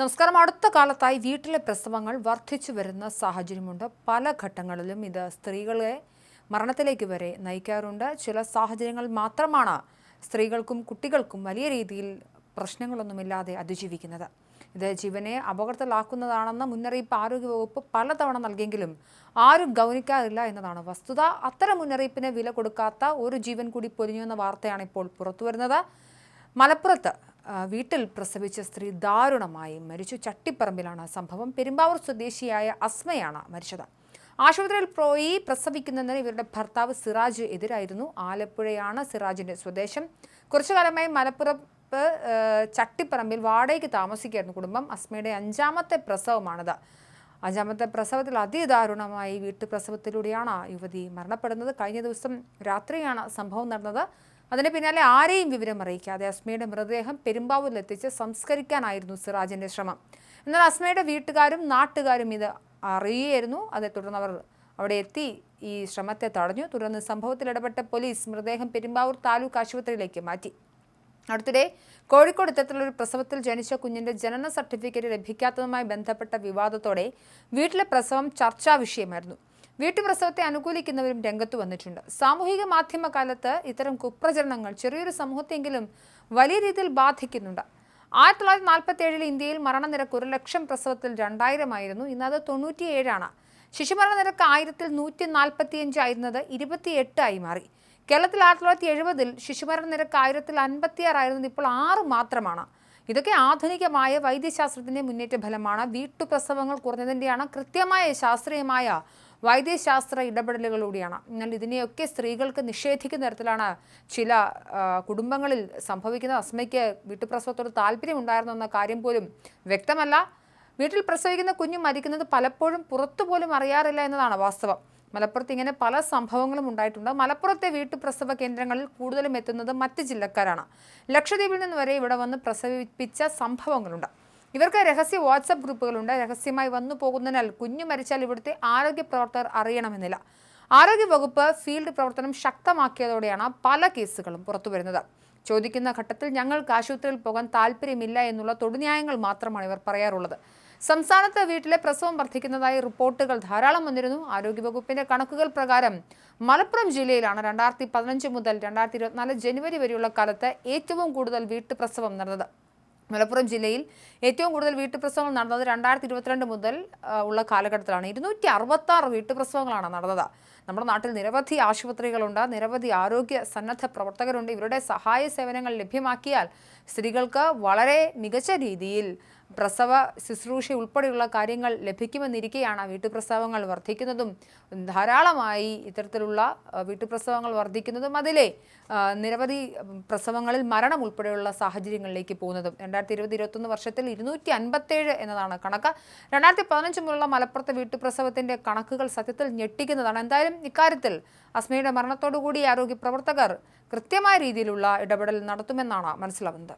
നമസ്കാരം. അടുത്ത കാലത്തായി വീട്ടിലെ പ്രസവങ്ങൾ വർദ്ധിച്ചു വരുന്ന സാഹചര്യമുണ്ട്. പല ഘട്ടങ്ങളിലും ഇത് സ്ത്രീകളെ മരണത്തിലേക്ക് വരെ നയിക്കാറുണ്ട്. ചില സാഹചര്യങ്ങൾ മാത്രമാണ് സ്ത്രീകൾക്കും കുട്ടികൾക്കും വലിയ രീതിയിൽ പ്രശ്നങ്ങളൊന്നുമില്ലാതെ അതിജീവിക്കുന്നത്. ഇത് ജീവനെ അപകടത്തിലാക്കുന്നതാണെന്ന മുന്നറിയിപ്പ് ആരോഗ്യവകുപ്പ് പലതവണ നൽകിയെങ്കിലും ആരും ഗൗനിക്കാറില്ല എന്നതാണ് വസ്തുത. അത്തരം മുന്നറിയിപ്പിന് വില കൊടുക്കാത്ത ഒരു ജീവൻ കൂടി പൊലിഞ്ഞു എന്ന വാർത്തയാണ് ഇപ്പോൾ പുറത്തുവരുന്നത്. മലപ്പുറത്ത് വീട്ടിൽ പ്രസവിച്ച സ്ത്രീ ദാരുണമായി മരിച്ചു. ചട്ടിപ്പറമ്പിലാണ് സംഭവം. പെരുമ്പാവൂർ സ്വദേശിയായ അസ്മയാണ് മരിച്ചത്. ആശുപത്രിയിൽ പോയി പ്രസവിക്കുന്നതിന് ഇവരുടെ ഭർത്താവ് സിറാജ് എതിരായിരുന്നു. ആലപ്പുഴയാണ് സിറാജിന്റെ സ്വദേശം. കുറച്ചു കാലമായി മലപ്പുറത്ത് ചട്ടിപ്പറമ്പിൽ വാടകയ്ക്ക് താമസിക്കുകയായിരുന്നു കുടുംബം. അസ്മയുടെ അഞ്ചാമത്തെ പ്രസവമാണിത്. അഞ്ചാമത്തെ പ്രസവത്തിൽ അതിദാരുണമായി വീട്ടുപ്രസവത്തിലൂടെയാണ് യുവതി മരണപ്പെടുന്നത്. കഴിഞ്ഞ ദിവസം രാത്രിയാണ് സംഭവം നടന്നത്. അതിന് പിന്നാലെ ആരെയും വിവരം അറിയിക്കാതെ അസ്മയുടെ മൃതദേഹം പെരുമ്പാവൂരിലെത്തിച്ച് സംസ്കരിക്കാനായിരുന്നു സിറാജിന്റെ ശ്രമം. എന്നാൽ അസ്മയുടെ വീട്ടുകാരും നാട്ടുകാരും ഇത് അറിയുകയായിരുന്നു. അതേ തുടർന്ന് അവർ അവിടെ എത്തി ഈ ശ്രമത്തെ തടഞ്ഞു. തുടർന്ന് സംഭവത്തിൽ ഇടപെട്ട പോലീസ് മൃതദേഹം പെരുമ്പാവൂർ താലൂക്ക് ആശുപത്രിയിലേക്ക് മാറ്റി. അടുത്തിടെ കോഴിക്കോട് ഒരു പ്രസവത്തിൽ ജനിച്ച കുഞ്ഞിന്റെ ജനന സർട്ടിഫിക്കറ്റ് ലഭിക്കാത്തതുമായി ബന്ധപ്പെട്ട വിവാദത്തോടെ വീട്ടിലെ പ്രസവം ചർച്ചാ വിഷയമായിരുന്നു. വീട്ടുപ്രസവത്തെ അനുകൂലിക്കുന്നവരും രംഗത്ത് വന്നിട്ടുണ്ട്. സാമൂഹിക മാധ്യമ കാലത്ത് ഇത്തരം കുപ്രചരണങ്ങൾ ചെറിയൊരു സമൂഹത്തെങ്കിലും വലിയ രീതിയിൽ ബാധിക്കുന്നുണ്ട്. ആയിരത്തി തൊള്ളായിരത്തി നാൽപ്പത്തി ഏഴിൽ ഇന്ത്യയിൽ മരണനിരക്ക് ഒരു ലക്ഷം പ്രസവത്തിൽ രണ്ടായിരമായിരുന്നു. ഇന്ന് അത് തൊണ്ണൂറ്റിയേഴാണ്. ശിശുമരണ നിരക്ക് ആയിരത്തിൽ നൂറ്റി നാൽപ്പത്തിയഞ്ച് ആയിരുന്നത് ഇരുപത്തിയെട്ടായി മാറി. കേരളത്തിൽ ആയിരത്തി തൊള്ളായിരത്തി എഴുപതിൽ ശിശുമരണ നിരക്ക് ആയിരത്തിൽ അൻപത്തിയാറായിരുന്നത് ഇപ്പോൾ ആറ് മാത്രമാണ്. ഇതൊക്കെ ആധുനികമായ വൈദ്യശാസ്ത്രത്തിന്റെ മുന്നേറ്റ ഫലമാണ്. വീട്ടുപ്രസവങ്ങൾ കുറഞ്ഞതിന്റെയാണ് കൃത്യമായ ശാസ്ത്രീയമായ വൈദ്യശാസ്ത്ര ഇടപെടലുകളിലൂടെയാണ്. എന്നാൽ ഇതിനെയൊക്കെ സ്ത്രീകൾക്ക് നിഷേധിക്കുന്ന തരത്തിലാണ് ചില കുടുംബങ്ങളിൽ സംഭവിക്കുന്നത്. അസ്മയ്ക്ക് വീട്ടുപ്രസവത്തോട് താല്പര്യമുണ്ടായിരുന്നു എന്ന കാര്യം പോലും വ്യക്തമല്ല. വീട്ടിൽ പ്രസവിക്കുന്ന കുഞ്ഞ് മരിക്കുന്നത് പലപ്പോഴും പുറത്തുപോലും അറിയാറില്ല എന്നതാണ് വാസ്തവം. മലപ്പുറത്ത് ഇങ്ങനെ പല സംഭവങ്ങളും ഉണ്ടായിട്ടുണ്ട്. മലപ്പുറത്തെ വീട്ടുപ്രസവ കേന്ദ്രങ്ങളിൽ കൂടുതലും എത്തുന്നത് മറ്റ് ജില്ലക്കാരാണ്. ലക്ഷദ്വീപിൽ നിന്ന് വരെ ഇവിടെ വന്ന് പ്രസവിപ്പിച്ച സംഭവങ്ങളുണ്ട്. ഇവർക്ക് രഹസ്യ വാട്സപ്പ് ഗ്രൂപ്പുകളുണ്ട്. രഹസ്യമായി വന്നു പോകുന്നതിനാൽ കുഞ്ഞു മരിച്ചാൽ ഇവിടുത്തെ ആരോഗ്യ പ്രവർത്തകർ അറിയണമെന്നില്ല. ആരോഗ്യ വകുപ്പ് ഫീൽഡ് പ്രവർത്തനം ശക്തമാക്കിയതോടെയാണ് പല കേസുകളും പുറത്തുവരുന്നത്. ചോദിക്കുന്ന ഘട്ടത്തിൽ ഞങ്ങൾക്ക് ആശുപത്രിയിൽ പോകാൻ താല്പര്യമില്ല എന്നുള്ള തൊടുന്യായങ്ങൾ മാത്രമാണ് ഇവർ പറയാറുള്ളത്. സംസ്ഥാനത്ത് വീട്ടിലെ പ്രസവം വർദ്ധിക്കുന്നതായി റിപ്പോർട്ടുകൾ ധാരാളം വന്നിരുന്നു. ആരോഗ്യവകുപ്പിന്റെ കണക്കുകൾ പ്രകാരം മലപ്പുറം ജില്ലയിലാണ് രണ്ടായിരത്തി പതിനഞ്ച് മുതൽ രണ്ടായിരത്തി ഇരുപത്തിനാല് ജനുവരി വരെയുള്ള കാലത്ത് ഏറ്റവും കൂടുതൽ വീട്ടുപ്രസവം നടന്നത്. മലപ്പുറം ജില്ലയിൽ ഏറ്റവും കൂടുതൽ വീട്ടുപ്രസവങ്ങൾ നടന്നത് രണ്ടായിരത്തി ഇരുപത്തിരണ്ട് മുതൽ ഉള്ള കാലഘട്ടത്തിലാണ്. ഇരുന്നൂറ്റി അറുപത്തി ആറ് വീട്ടുപ്രസവങ്ങളാണ് നടന്നത്. നമ്മുടെ നാട്ടിൽ നിരവധി ആശുപത്രികളുണ്ട് നിരവധി ആരോഗ്യ സന്നദ്ധ പ്രവർത്തകരുണ്ട്. ഇവരുടെ സഹായ സേവനങ്ങൾ ലഭ്യമാക്കിയാൽ സ്ത്രീകൾക്ക് വളരെ മികച്ച രീതിയിൽ പ്രസവ ശുശ്രൂഷ ഉൾപ്പെടെയുള്ള കാര്യങ്ങൾ ലഭിക്കുമെന്നിരിക്കെയാണ് വീട്ടുപ്രസവങ്ങൾ വർദ്ധിക്കുന്നതും. ധാരാളമായി ഇത്തരത്തിലുള്ള വീട്ടുപ്രസവങ്ങൾ വർദ്ധിക്കുന്നതും അതിലെ നിരവധി പ്രസവങ്ങളിൽ മരണം ഉൾപ്പെടെയുള്ള സാഹചര്യങ്ങളിലേക്ക് പോകുന്നതും. രണ്ടായിരത്തി ഇരുപത് ഇരുപത്തൊന്ന് വർഷത്തിൽ ഇരുന്നൂറ്റി അൻപത്തേഴ് എന്നതാണ് കണക്ക്. രണ്ടായിരത്തി പതിനഞ്ച് മുതലുള്ള മലപ്പുറത്തെ വീട്ടുപ്രസവത്തിന്റെ കണക്കുകൾ സത്യത്തിൽ ഞെട്ടിക്കുന്നതാണ്. എന്തായാലും ഇക്കാര്യത്തിൽ അസ്മയുടെ മരണത്തോടുകൂടി ആരോഗ്യ പ്രവർത്തകർ കൃത്യമായ രീതിയിലുള്ള ഇടപെടൽ നടത്തുമെന്നാണ് മനസ്സിലാവുന്നത്.